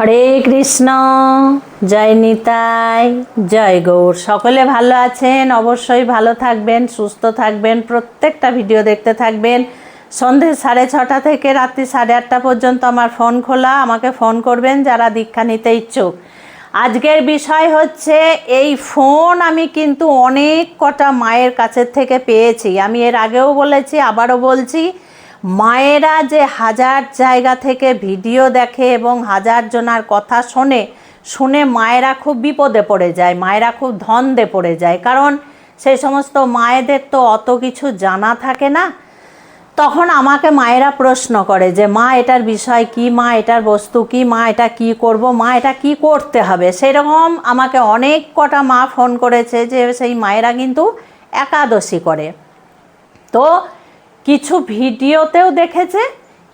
হরে কৃষ্ণ। জয় নিতাই, জয় গৌর। সকলে ভালো আছেন? অবশ্যই ভালো থাকবেন, সুস্থ থাকবেন, প্রত্যেকটা ভিডিও দেখতে থাকবেন। সন্ধে সাড়ে ছটা থেকে রাত্রি সাড়ে আটটা পর্যন্ত আমার ফোন খোলা। আমাকে ফোন করবেন যারা দীক্ষা নিতে ইচ্ছুক। আজকের বিষয় হচ্ছে, এই ফোন আমি কিন্তু অনেক কটা মায়ের কাছের থেকে পেয়েছি। আমি এর আগেও বলেছি, আবারও বলছি মায়েরা যে হাজার জায়গা থেকে ভিডিও দেখে এবং হাজার জনার কথা শোনে, শুনে মায়েরা খুব বিপদে পড়ে যায়, মায়েরা খুব ধন্দে পড়ে যায়। কারণ সেই সমস্ত মায়েদের তো অত কিছু জানা থাকে না। তখন আমাকে মায়েরা প্রশ্ন করে যে, মা, এটার বিষয় কি? মা, এটার বস্তু কি? মা, এটা কি করব? মা, এটা কি করতে হবে? সেরকম আমাকে অনেক কটা মা ফোন করেছে যে, সেই মায়েরা কিন্তু একাদশী করে। তো কিছু ভিডিওতেও দেখেছে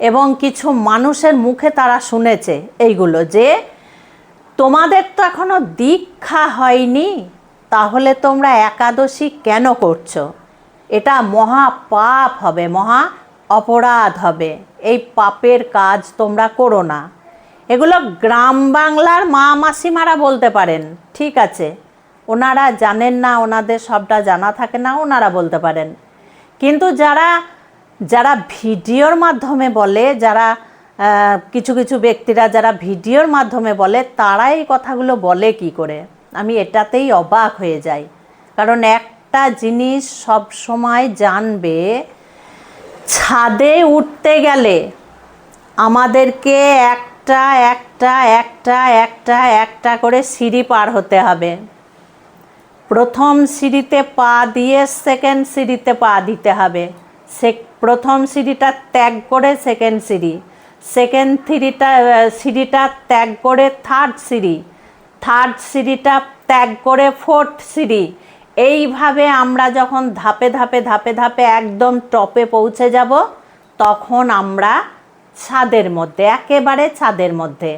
এবং কিছু মানুষের মুখে তারা শুনেছে এইগুলো যে, তোমাদের তো এখনও দীক্ষা হয়নি, তাহলে তোমরা একাদশী কেন করছ? এটা মহা পাপ হবে, মহা অপরাধ হবে। এই পাপের কাজ তোমরা করো না। এগুলো গ্রাম বাংলার মা মাসিমারা বলতে পারেন, ঠিক আছে। ওনারা জানেন না, ওনাদের সবটা জানা থাকে না, ওনারা বলতে পারেন। কিন্তু যারা যারা ভিডিওর মাধ্যমে বলে, যারা কিছু কিছু ব্যক্তিরা যারা ভিডিওর মাধ্যমে বলে, তারা এই কথাগুলো বলে কি করে? আমি এটাতেই অবাক হয়ে যাই। কারণ একটা জিনিস সব সময় জানবে, ছাদে উঠতে গেলে আমাদেরকে একটা একটা একটা একটা একটা করে সিঁড়ি পার হতে হবে। প্রথম সিঁড়িতে পা দিয়ে সেকেন্ড সিঁড়িতে পা দিতে হবে। সে প্রথম সিঁড়িটা ত্যাগ করে সেকেন্ড সিঁড়ি। সেকেন্ড সিঁড়িটা সিঁড়িটা ত্যাগ করে থার্ড সিঁড়ি। থার্ড সিঁড়িটা ত্যাগ করে ফোর্থ সিঁড়ি। এইভাবে আমরা যখন ধাপে ধাপে ধাপে ধাপে একদম টপে পৌঁছে যাব, তখন আমরা ছাদের মধ্যে, একেবারে ছাদের মধ্যে।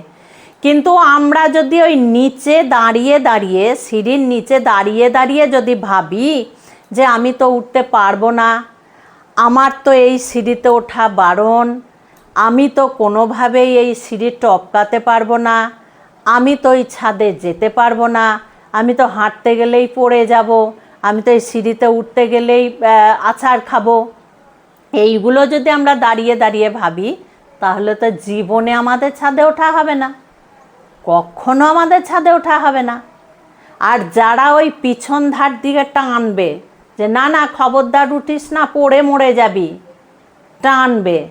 কিন্তু আমরা যদি ওই নিচে দাঁড়িয়ে দাঁড়িয়ে, সিঁড়ির নিচে দাঁড়িয়ে দাঁড়িয়ে যদি ভাবি যে আমি তো উঠতে পারব না আমার তো এই সিঁড়িতে ওঠা বারণ। আমি তো কোনোভাবেই এই সিঁড়ি টপকাতে পারব না। আমি তো এই ছাদে যেতে পারব না। আমি তো হাঁটতে গেলেই পড়ে যাব। আমি তো এই সিঁড়িতে উঠতে গেলেই আছাড় খাব। এইগুলো যদি আমরা দাঁড়িয়ে দাঁড়িয়ে ভাবি, তাহলে তো জীবনে আমাদের ছাদে ওঠা হবে না। কখনো আমাদের ছাদে ওঠা হবে না। আর যারা ওই পিছন ধার দিকে টানবে যে, না না, খবরদার উঠিস না, পড়ে মরে যাবি। টানবে।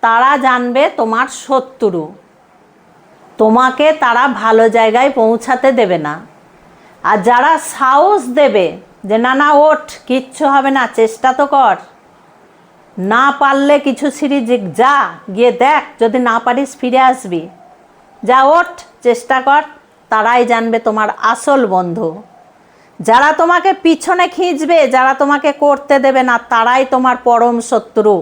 তারা জানবে তোমার শত্রু। তোমাকে তারা ভালো জায়গায় পৌঁছাতে দেবে না। আর যারা সাহস দেবে যে, না না, ওঠ, কিচ্ছু হবে না, চেষ্টা তো কর। না পারলে কিছু সিঁড়ি যা, গিয়ে দেখ, যদি না পারিস ফিরে আসবি। যা, ওঠ, চেষ্টা কর। তারাই জানবে তোমার আসল বন্ধু। যারা তোমাকে পিছনে খিঁচবে, যারা তোমাকে করতে দেবে না, তারাই তোমার পরম শত্রু।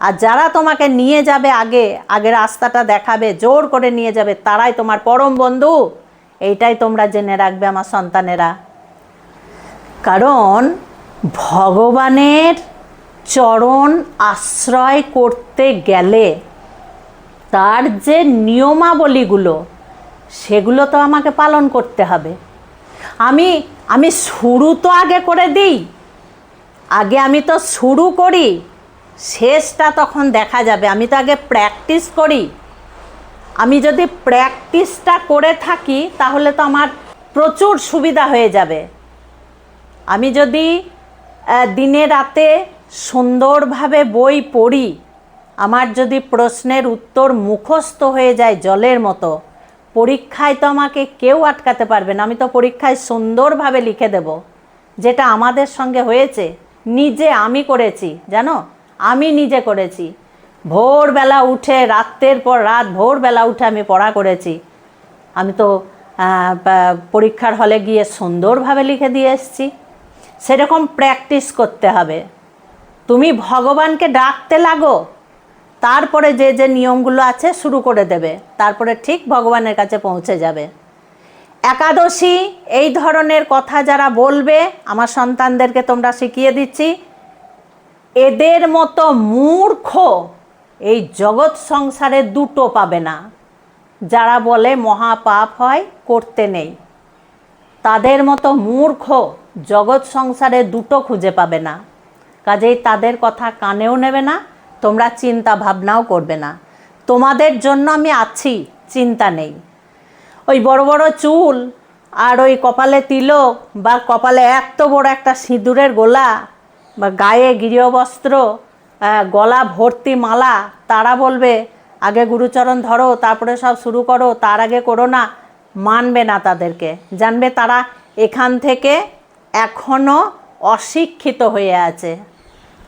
আর যারা তোমাকে নিয়ে যাবে আগে আগে রাস্তাটা দেখাবে, জোর করে নিয়ে যাবে, তারাই তোমার পরম বন্ধু। এইটাই তোমরা জেনে রাখবে আমার সন্তানেরা। কারণ ভগবানের চরণ আশ্রয় করতে গেলে তার যে নিয়মাবলীগুলো, সেগুলো তো আমাকে পালন করতে হবে। আমি আমি শুরু তো আগে করে দিই। আগে আমি তো শুরু করি, শেষটা তখন দেখা যাবে। আমি তো আগে প্র্যাকটিস করি। আমি যদি প্র্যাকটিসটা করে থাকি, তাহলে তো আমার প্রচুর সুবিধা হয়ে যাবে। আমি যদি দিনে রাতে সুন্দরভাবে বই পড়ি, আমার যদি প্রশ্নের উত্তর মুখস্থ হয়ে যায় জলের মতো পরীক্ষায় তো আমাকে কেউ আটকাতে পারবে না। আমি তো পরীক্ষায় সুন্দরভাবে লিখে দেব। যেটা আমাদের সঙ্গে হয়েছে, নিজে আমি করেছি, জানো? আমি নিজে করেছি। ভোরবেলা উঠে, রাত্রের পর রাত ভোরবেলা উঠে আমি পড়া করেছি। আমি তো পরীক্ষার হলে গিয়ে সুন্দরভাবে লিখে দিয়ে এসেছি। সেরকম প্র্যাকটিস করতে হবে। তুমি ভগবানকে ডাকতে লাগো। তারপরে যে যে নিয়মগুলো আছে শুরু করে দেবে, তারপরে ঠিক ভগবানের কাছে পৌঁছে যাবে। একাদশী, এই ধরনের কথা যারা বলবে, আমার সন্তানদেরকে তোমরা শিখিয়ে দিচ্ছি, এদের মতো মূর্খ এই জগৎ সংসারে দুটো পাবে না। যারা বলে মহাপাপ হয়, করতে নেই। তাদের মতো মূর্খ জগৎ সংসারে দুটো খুঁজে পাবে না। কাজেই তাদের কথা কানেও নেবে না তোমরা চিন্তা ভাবনাও করবে না। তোমাদের জন্য আমি আছি, চিন্তা নেই। ওই বড় বড় চুল আর ওই কপালে তিলক বা কপালে এত বড় একটা সিঁদুরের গোলা বা গায়ে গৃহবস্ত্র গলা ভর্তি মালা, তারা বলবে, আগে গুরুচরণ ধরো, তারপরে সব শুরু করো, তার আগে করো না। মানবে না তাদেরকে। জানবে তারা এখান থেকে এখনও অশিক্ষিত হয়ে আছে।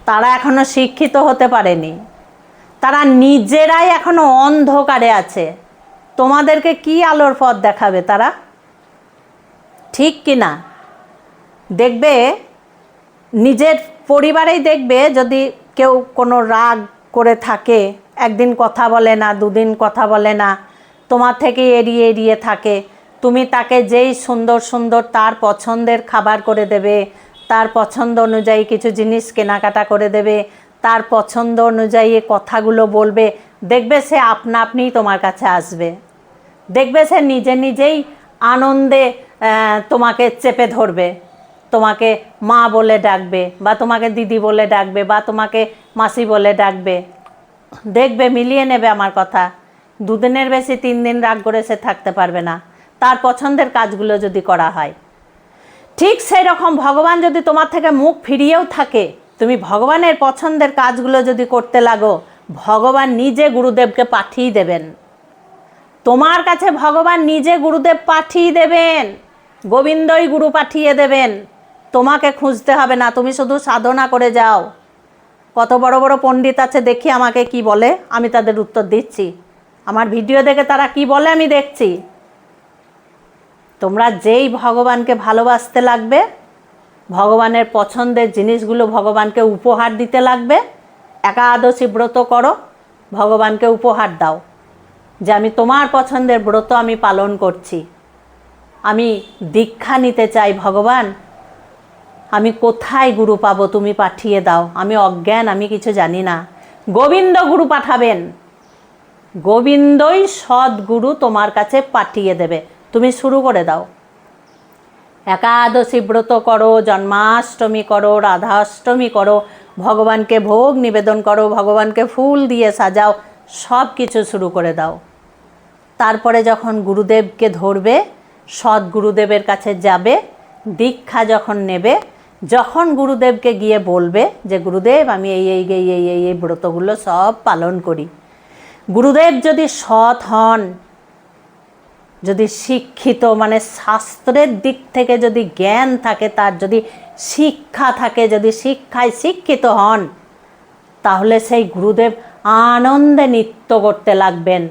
তারা এখনও শিক্ষিত হতে পারেনি। তারা নিজেরাই এখনও অন্ধকারে আছে। তোমাদেরকে কি আলোর পথ দেখাবে তারা? ঠিক কি না? দেখবে, নিজের পরিবারেই দেখবে যদি কেউ কোনো রাগ করে থাকে, একদিন কথা বলে না, দুদিন কথা বলে না, তোমার থেকে এড়িয়ে এড়িয়ে থাকে, তুমি তাকে যেই সুন্দর সুন্দর তার পছন্দের খাবার করে দেবে তার পছন্দ অনুযায়ী কিছু জিনিস কেনাকাটা করে দেবে, তার পছন্দ অনুযায়ী কথাগুলো বলবে, দেখবে সে আপনা আপনিই তোমার কাছে আসবে। দেখবে সে নিজে নিজেই আনন্দে তোমাকে চেপে ধরবে, তোমাকে মা বলে ডাকবে বা তোমাকে দিদি বলে ডাকবে বা তোমাকে মাসি বলে ডাকবে। দেখবে, মিলিয়ে নেবে আমার কথা। দুদিনের বেশি তিন দিন রাগ করে সে থাকতে পারবে না। তার পছন্দের কাজগুলো যদি করা হয়। ঠিক সেই রকম ভগবান যদি তোমার থেকে মুখ ফিরিয়েও থাকে, তুমি ভগবানের পছন্দের কাজগুলো যদি করতে লাগো, ভগবান নিজে গুরুদেবকে পাঠিয়ে দেবেন। তোমার কাছে ভগবান নিজে গুরুদেব পাঠিয়ে দেবেন, গোবিন্দই গুরু পাঠিয়ে দেবেন। তোমাকে খুঁজতে হবে না, তুমি শুধু সাধনা করে যাও। কত বড় বড় পণ্ডিত আছে, দেখি আমাকে কি বলে, আমি তাদের উত্তর দিচ্ছি। আমার ভিডিও দেখে তারা কি বলে আমি দেখছি। তোমরা যেই ভগবানকে ভালোবাসতে লাগবে, ভগবানের পছন্দের জিনিসগুলো ভগবানকে উপহার দিতে লাগবে, একাদশী ব্রত করো, ভগবানকে উপহার দাও। যে আমি তোমার পছন্দের ব্রত আমি পালন করছি, আমি দীক্ষা নিতে চাই ভগবান, আমি কোথায় গুরু পাবো তুমি পাঠিয়ে দাও, আমি অজ্ঞান, আমি কিছু জানি না। গোবিন্দ গুরু পাঠাবেন, গোবিন্দই সদ্গুরু তোমার কাছে পাঠিয়ে দেবে। তুমি শুরু করে দাও। একাদশী ব্রত করো, জন্মাষ্টমী করো, রাধাষ্টমী করো, ভগবানকে ভোগ নিবেদন করো, ভগবানকে ফুল দিয়ে সাজাও সব কিছু শুরু করে দাও। তারপরে যখন গুরুদেবকে ধরবে, সৎ গুরুদেবের কাছে যাবে, দীক্ষা যখন নেবে, যখন গুরুদেবকে গিয়ে বলবে যে, গুরুদেব, আমি এই এই এই এই এই এই ব্রতগুলো সব পালন করি। গুরুদেব যদি সৎ হন যদি শিক্ষিত মানে শাস্ত্রের দিক থেকে যদি জ্ঞান থাকে, তার যদি শিক্ষা থাকে, যদি শিক্ষায় শিক্ষিত হন, তাহলে সেই গুরুদেব আনন্দে নৃত্য করতে লাগবেন।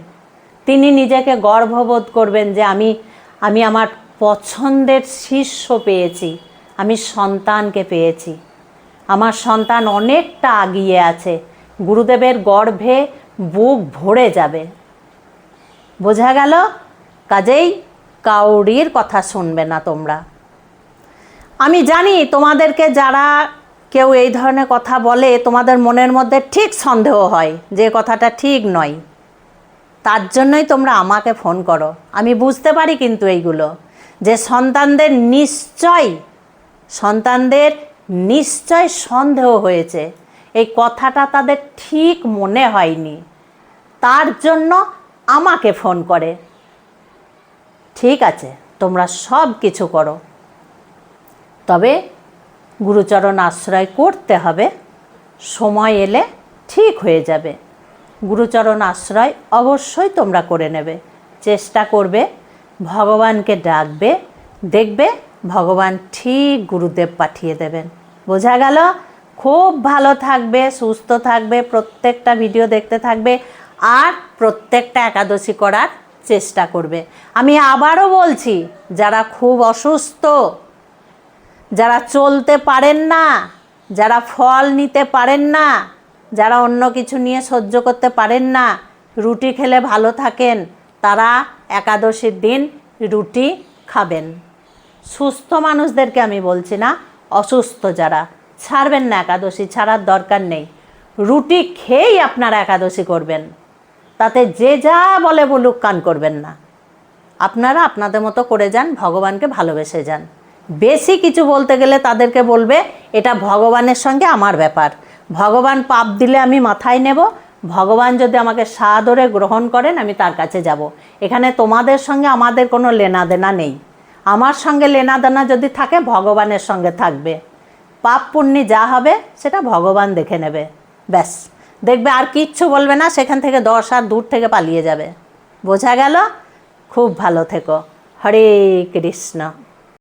তিনি নিজেকে গর্ববোধ করবেন যে আমি আমি আমার পছন্দের শিষ্য পেয়েছি, আমি সন্তানকে পেয়েছি। আমার সন্তান অনেকটা আগিয়ে আছে, গুরুদেবের গর্ভে বুক ভরে যাবে। বোঝা গেল? কাজেই কাউরির কথা শুনবে না তোমরা। আমি জানি তোমাদেরকে যারা কেউ এই ধরনের কথা বলে, তোমাদের মনের মধ্যে ঠিক সন্দেহ হয় যে কথাটা ঠিক নয়। তার জন্যই তোমরা আমাকে ফোন করো। আমি বুঝতে পারি কিন্তু এইগুলো যে সন্তানদের নিশ্চয় সন্তানদের নিশ্চয় সন্দেহ হয়েছে। এই কথাটা তাদের ঠিক মনে হয়নি। তার জন্য আমাকে ফোন করে। ঠিক আছে, তোমরা সব কিছু করো। তবে গুরুচরণ আশ্রয় করতে হবে, সময় এলে ঠিক হয়ে যাবে। গুরুচরণ আশ্রয় অবশ্যই তোমরা করে নেবে। চেষ্টা করবে, ভগবানকে ডাকবে, দেখবে ভগবান ঠিক গুরুদেব পাঠিয়ে দেবেন। বোঝা গেল? খুব ভালো থাকবে, সুস্থ থাকবে, প্রত্যেকটা ভিডিও দেখতে থাকবে, আর প্রত্যেকটা একাদশী করার চেষ্টা করবে। আমি আবারও বলছি, যারা খুব অসুস্থ, যারা চলতে পারেন না, যারা ফল নিতে পারেন না, যারা অন্য কিছু নিয়ে সহ্য করতে পারেন না, রুটি খেলে ভালো থাকেন, তারা একাদশীর দিন রুটি খাবেন। সুস্থ মানুষদেরকে আমি বলছি না, অসুস্থ যারা, ছাড়বেন না একাদশী, ছাড়ার দরকার নেই। রুটি খেয়েই আপনারা একাদশী করবেন। তাতে যে যা বলে বলুক কান করবেন না। আপনারা আপনাদের মতো করে যান, ভগবানকে ভালোবেসে যান। বেশি কিছু বলতে গেলে তাদেরকে বলবে, এটা ভগবানের সঙ্গে আমার ব্যাপার। ভগবান পাপ দিলে আমি মাথায় নেব। ভগবান যদি আমাকে সাদরে গ্রহণ করেন, আমি তার কাছে যাব। এখানে তোমাদের সঙ্গে আমাদের কোনো লেনা দেনা নেই। আমার সঙ্গে লেনা দেনা যদি থাকে, ভগবানের সঙ্গে থাকবে। পাপ পুণ্যি যা হবে, সেটা ভগবান দেখে নেবে। ব্যাস। দেখবে আর কিচ্ছু বলবে না, সেখান থেকে দশ আর দূর থেকে পালিয়ে যাবে। বোঝা গেল? খুব ভালো থেকো। হরে কৃষ্ণ।